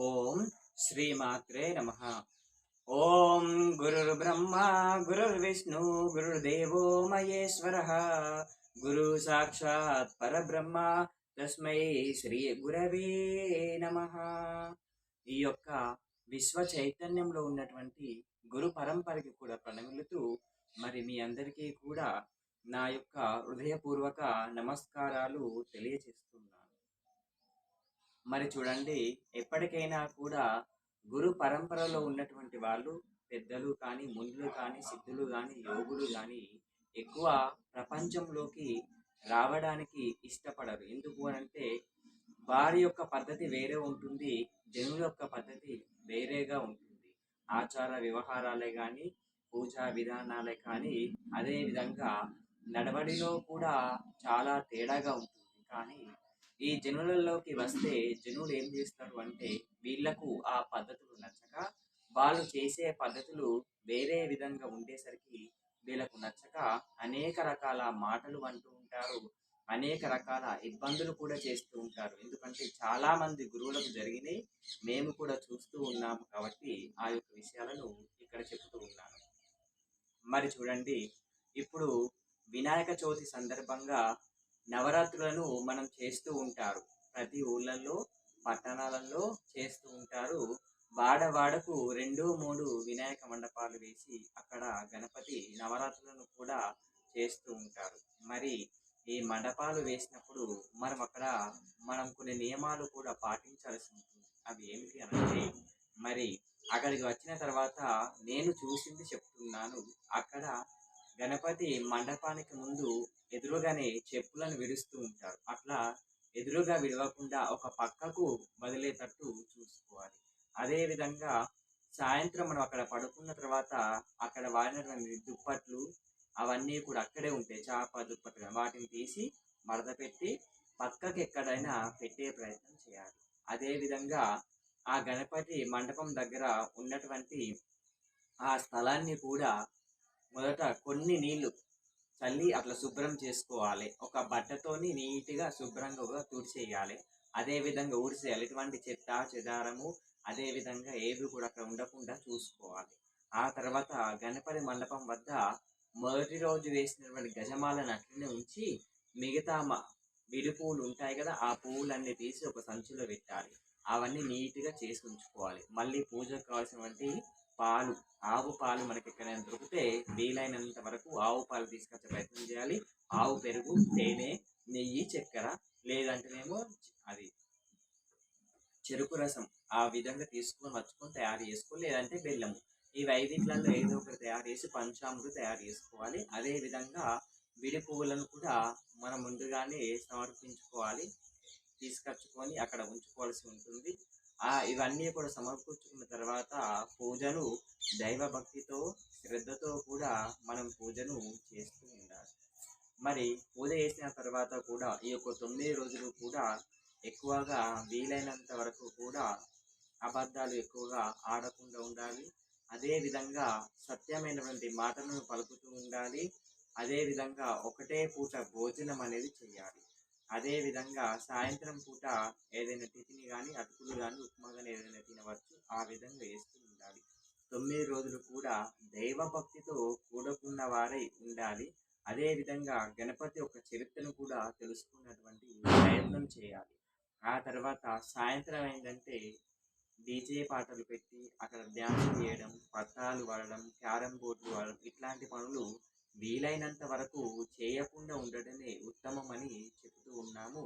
ఓం శ్రీమాత్రే నమ. ఓం గురుర్బ్రహ్మ గురుర్విష్ణు గురుర్దేవో మహేశ్వర. గురు సాక్షాత్ పరబ్రహ్మ తస్మై శ్రీ గురవే నమ. ఈ యొక్క విశ్వ చైతన్యంలో ఉన్నటువంటి గురు పరంపరకి కూడా ప్రణమిలుతూ మరి మీ అందరికీ కూడా నా యొక్క హృదయపూర్వక నమస్కారాలు తెలియజేస్తున్నాను. మరి చూడండి ఎప్పటికైనా కూడా గురు పరంపరలో ఉన్నటువంటి వాళ్ళు పెద్దలు కానీ ముందులు కానీ సిద్ధులు కానీ యోగులు కానీ ఎక్కువ ప్రపంచంలోకి రావడానికి ఇష్టపడరు. ఎందుకు అంటే వారి యొక్క పద్ధతి వేరే ఉంటుంది జనుల యొక్క పద్ధతి వేరేగా ఉంటుంది. ఆచార వ్యవహారాలే కానీ పూజా విధానాలే కానీ అదే విధంగా నడవడిలో కూడా చాలా తేడాగా ఉంటుంది. కానీ ఈ జనులలోకి వస్తే జనులు ఏం చేస్తారు అంటే వీళ్ళకు ఆ పద్ధతులు నచ్చక వాళ్ళు చేసే పద్ధతులు వేరే విధంగా ఉండేసరికి వీళ్ళకు నచ్చక అనేక రకాల మాటలు అంటూ ఉంటారు. అనేక రకాల ఇబ్బందులు కూడా చేస్తూ ఉంటారు. ఎందుకంటే చాలా మంది గురువులకు జరిగినాయి మేము కూడా చూస్తూ ఉన్నాము కాబట్టి ఆ యొక్క విషయాలను ఇక్కడ చెప్తూ ఉన్నాను. మరి చూడండి ఇప్పుడు వినాయక చవితి సందర్భంగా నవరాత్రులను మనం చేస్తూ ఉంటారు. ప్రతి ఊళ్ళల్లో పట్టణాలలో చేస్తూ ఉంటారు. వాడవాడకు రెండు మూడు వినాయక మండపాలు వేసి అక్కడ గణపతి నవరాత్రులను కూడా చేస్తూ ఉంటారు. మరి ఈ మండపాలు వేసినప్పుడు మనం అక్కడ మనం కొన్ని నియమాలు కూడా పాటించాల్సి ఉంటుంది. అవి ఏమిటి అంటే మరి అక్కడికి వచ్చిన తర్వాత నేను చూసింది చెప్తున్నాను. అక్కడ గణపతి మండపానికి ముందు ఎదురుగానే చెప్పులను విడుస్తూ ఉంటారు అట్లా ఎదురుగా విడవకుండా ఒక పక్కకు వదిలేటట్టు చూసుకోవాలి. అదే విధంగా సాయంత్రం మనం అక్కడ పడుకున్న తర్వాత అక్కడ వాడినటువంటి దుప్పట్లు అవన్నీ కూడా అక్కడే ఉంటాయి చాప దుప్పట్లు వాటిని తీసి మడత పెట్టి పక్కకి ఎక్కడైనా పెట్టే ప్రయత్నం చేయాలి. అదే విధంగా ఆ గణపతి మండపం దగ్గర ఉన్నటువంటి ఆ స్థలాన్ని కూడా మొదట కొన్ని నీళ్ళు చల్లి అట్లా శుభ్రం చేసుకోవాలి. ఒక బట్టతోని నీట్గా శుభ్రంగా తుడిచేయాలి. అదేవిధంగా ఊడిసేయాలి ఎటువంటి చెత్త చెదారము అదే విధంగా ఏవి కూడా అక్కడ ఉండకుండా చూసుకోవాలి. ఆ తర్వాత గణపతి మండపం వద్ద మొదటి రోజు వేసినటువంటి గజమాలను అట్లనే ఉంచి మిగతా విడి పువ్వులు ఉంటాయి కదా ఆ పువ్వులన్నీ తీసి ఒక సంచిలో పెట్టాలి. అవన్నీ నీట్గా చేసి ఉంచుకోవాలి మళ్ళీ పూజకు కావాల్సినటువంటి పాలు ఆవు పాలు మనకి ఎక్కడైనా దొరికితే వీలైనంత వరకు ఆవు పాలు తీసుకొచ్చే ప్రయత్నం చేయాలి. ఆవు పెరుగు తేనె నెయ్యి చక్కెర లేదంటేనేమో అది చెరుకు రసం ఆ విధంగా తీసుకొని వచ్చుకొని తయారు చేసుకోవాలి లేదంటే బెల్లము. ఈ ఐదింట్లలో ఏదో ఒకటి తయారు చేసి పంచామృతి తయారు చేసుకోవాలి. అదే విధంగా విడి పువ్వులను కూడా మనం ముందుగానే సమర్పించుకోవాలి తీసుకొచ్చుకొని అక్కడ ఉంచుకోవాల్సి ఉంటుంది. ఇవన్నీ కూడా సమర్పించుకున్న తర్వాత పూజను దైవ భక్తితో శ్రద్ధతో కూడా మనం పూజను చేస్తూ ఉండాలి. మరి పూజ చేసిన తర్వాత కూడా ఈ యొక్క తొమ్మిది రోజులు కూడా ఎక్కువగా వీలైనంత వరకు కూడా అబద్ధాలు ఎక్కువగా ఆడకుండా ఉండాలి. అదే విధంగా సత్యమైనటువంటి మాటలను పలుకుతూ ఉండాలి. అదే విధంగా ఒకటే పూట భోజనం అనేది చేయాలి. అదేవిధంగా సాయంత్రం పూట ఏదైనా టిఫిన్ కానీ అటుకులు కానీ ఉప్మా కానీ ఏదైనా తినవచ్చు. ఆ విధంగా వేస్తూ ఉండాలి. తొమ్మిది రోజులు కూడా దైవ భక్తితో కూడుకున్న వారై ఉండాలి. అదే విధంగా గణపతి యొక్క చరిత్రను కూడా తెలుసుకున్నటువంటి ప్రయత్నం చేయాలి. ఆ తర్వాత సాయంత్రం ఏంటంటే డీజే పాటలు పెట్టి అక్కడ డ్యాన్స్ చేయడం పట్టాలు వాడడం క్యారమ్ బోర్డులు వాడడం ఇట్లాంటి పనులు వీలైనంత వరకు చేయకుండా ఉండడమే ఉత్తమమని చెబుతూ ఉన్నాము.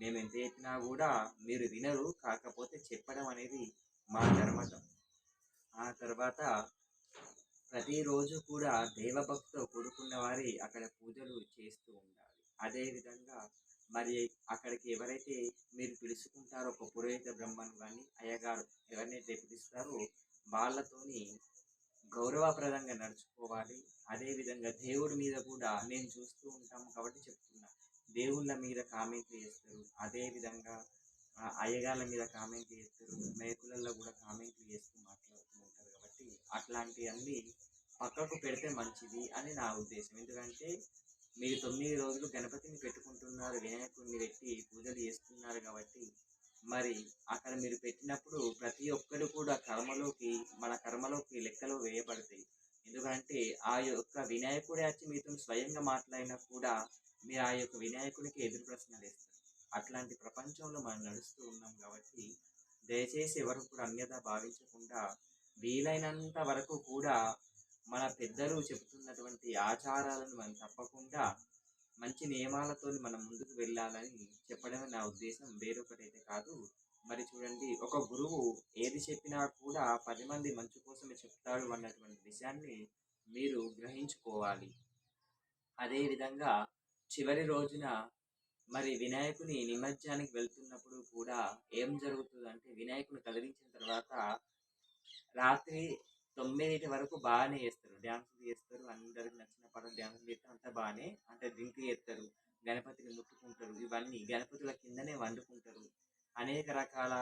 మేము ఎంత చెప్పినా కూడా మీరు వినరు కాకపోతే చెప్పడం అనేది మా ధర్మతం. ఆ తర్వాత ప్రతిరోజు కూడా దేవభక్తితో కూడుకున్న వారి అక్కడ పూజలు చేస్తూ ఉండాలి. అదేవిధంగా మరి అక్కడికి ఎవరైతే మీరు పిలుచుకుంటారో ఒక పురోహిత బ్రహ్మను కానీ అయ్యగారు ఎవరినైతే పిలుస్తారో వాళ్ళతోని గౌరవప్రదంగా నడుచుకోవాలి. అదే విధంగా దేవుడి మీద కూడా నేను చూస్తూ ఉంటాము కాబట్టి చెప్తున్నా. దేవుళ్ళ మీద కామెంట్లు చేస్తారు. అదేవిధంగా అయ్యగాల అయ్యగాళ్ళ మీద కామెంట్లు చేస్తారు. మేకులలో కూడా కామెంట్లు చేస్తూ మాట్లాడుతూ ఉంటారు కాబట్టి అట్లాంటివన్నీ పక్కకు పెడితే మంచిది అని నా ఉద్దేశం. ఎందుకంటే మీరు తొమ్మిది రోజులు గణపతిని పెట్టుకుంటున్నారు వినాయకుడిని పెట్టి పూజలు చేస్తున్నారు కాబట్టి మరి అక్కడ మీరు పెట్టినప్పుడు ప్రతి ఒక్కరు కూడా కర్మలోకి మన కర్మలోకి లెక్కలో వేయబడతాయి. ఎందుకంటే ఆ యొక్క వినాయకుడే వచ్చి మీతో స్వయంగా మాట్లాడినా కూడా మీరు ఆ యొక్క వినాయకుడికి ఎదురు ప్రశ్నలు వేస్తారు. అట్లాంటి ప్రపంచంలో మనం నడుస్తూ ఉన్నాం కాబట్టి దయచేసి ఎవరు కూడా అన్యత భావించకుండా వీలైనంత వరకు కూడా మన పెద్దలు చెబుతున్నటువంటి ఆచారాలను మనం తప్పకుండా మంచి నియమాలతో మనం ముందుకు వెళ్ళాలని చెప్పడమే నా ఉద్దేశం. వేరొకటైతే కాదు. మరి చూడండి ఒక గురువు ఏది చెప్పినా కూడా పది మంది మంచి కోసమే చెప్తాడు అన్నటువంటి విషయాన్ని మీరు గ్రహించుకోవాలి. అదేవిధంగా చివరి రోజున మరి వినాయకుని నిమజ్జానికి వెళ్తున్నప్పుడు కూడా ఏం జరుగుతుందంటే వినాయకుని కదిలించిన తర్వాత రాత్రి తొమ్మిదింటి వరకు బాగానే చేస్తారు. డ్యాన్సులు చేస్తారు. అందరికి నచ్చిన పాటలు డ్యాన్సులు చేస్తారు అంతా బాగానే అంటే డ్రింక్ చేస్తారు. గణపతిని ముట్టుకుంటారు. ఇవన్నీ గణపతుల కిందనే వండుకుంటారు. అనేక రకాల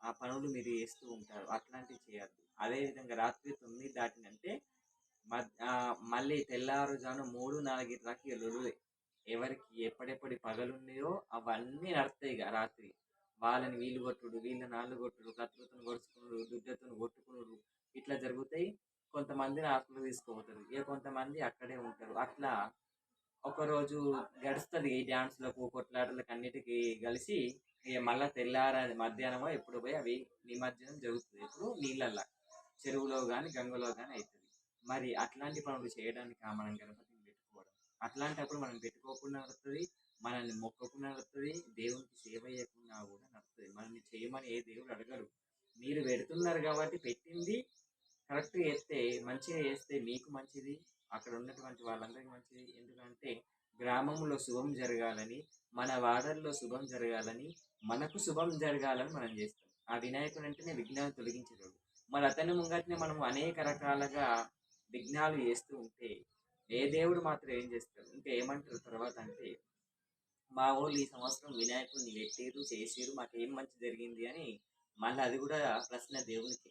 ఆ పనులు మీరు చేస్తూ ఉంటారు. అట్లాంటివి చేయద్దు. అదేవిధంగా రాత్రి తొమ్మిది దాటినంటే మళ్ళీ తెల్లారుజాను మూడు నాలుగు లొలువే ఎవరికి ఎప్పుడెప్పటి పగలున్నాయో అవన్నీ నడతాయి ఇక రాత్రి. వాళ్ళని వీళ్ళు కొట్టుడు వీళ్ళని నాళ్ళు కొట్టుడు కత్తులతో కొడుచుకున్నాడు దుడ్డతో కొట్టుకున్నాడు ఇట్లా జరుగుతాయి. కొంతమందిని హాస్పిటల్ తీసుకుపోతారు ఇక కొంతమంది అక్కడే ఉంటారు. అట్లా ఒకరోజు గడుస్తుంది ఈ డ్యాన్స్లకు కొట్లాటలకు అన్నిటికీ కలిసి ఇక మళ్ళా తెల్లార మధ్యాహ్నమో ఎప్పుడు పోయి అవి నిమజ్జనం జరుగుతుంది. ఎప్పుడు? నీళ్ళల్లో. చెరువులో కానీ గంగలో కానీ అవుతుంది మరి అట్లాంటి పనులు చేయడానికి ఆ మనం గణపతిని పెట్టుకోవడం. అట్లాంటప్పుడు మనం పెట్టుకోకుండా నడుస్తుంది. మనల్ని మొక్కకుండా నడుతుంది దేవునికి సేవ చేయకుండా కూడా నడుస్తుంది. మనల్ని చేయమని ఏ దేవుడు అడగరు. మీరు పెడుతున్నారు కాబట్టి పెట్టింది. కరెక్ట్గా వేస్తే మంచిగా చేస్తే మీకు మంచిది అక్కడ ఉన్నటువంటి వాళ్ళందరికీ మంచిది. ఎందుకంటే గ్రామంలో శుభం జరగాలని మన వాడల్లో శుభం జరగాలని మనకు శుభం జరగాలని మనం చేస్తాం. ఆ వినాయకుడు అంటేనే విఘ్నాలు తొలగించేవాడు మరి అతని ముంగట్నే మనం అనేక రకాలుగా విఘ్నాలు చేస్తూ ఉంటే ఏ దేవుడు మాత్రం ఏం చేస్తారు ఇంకా ఏమంటారు తర్వాత అంటే మా వాళ్ళు ఈ సంవత్సరం వినాయకుడిని పెట్టిరు చేసిరు మాకు ఏం మంచి జరిగింది అని మళ్ళీ అది కూడా ప్రశ్న దేవునికి.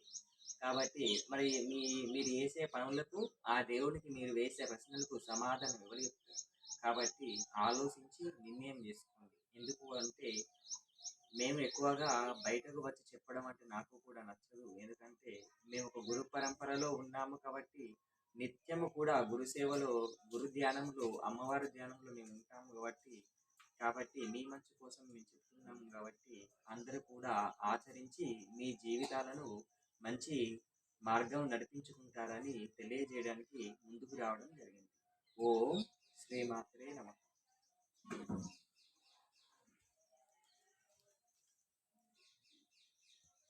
కాబట్టి మరి మీ మీరు వేసే పనులకు ఆ దేవుడికి మీరు వేసే ప్రశ్నలకు సమాధానం ఎవరు కాబట్టి ఆలోచించి నిర్ణయం చేసుకోండి. ఎందుకు అంటే మేము ఎక్కువగా బయటకు వచ్చి చెప్పడం అంటే నాకు కూడా నచ్చదు. ఎందుకంటే మేము ఒక గురు పరంపరలో ఉన్నాము కాబట్టి నిత్యము కూడా గురు సేవలో గురు ధ్యానంలో అమ్మవారి ధ్యానంలో మేము ఉంటాము కాబట్టి కాబట్టి మీ మంచి కోసం మేము చేస్తున్నాం కాబట్టి అందరూ కూడా ఆచరించి మీ జీవితాలను మంచి మార్గం నడిపించుకుంటారని తెలియజేయడానికి ముందుకు రావడం జరిగింది. ఓం శ్రీమాత్రే నమ.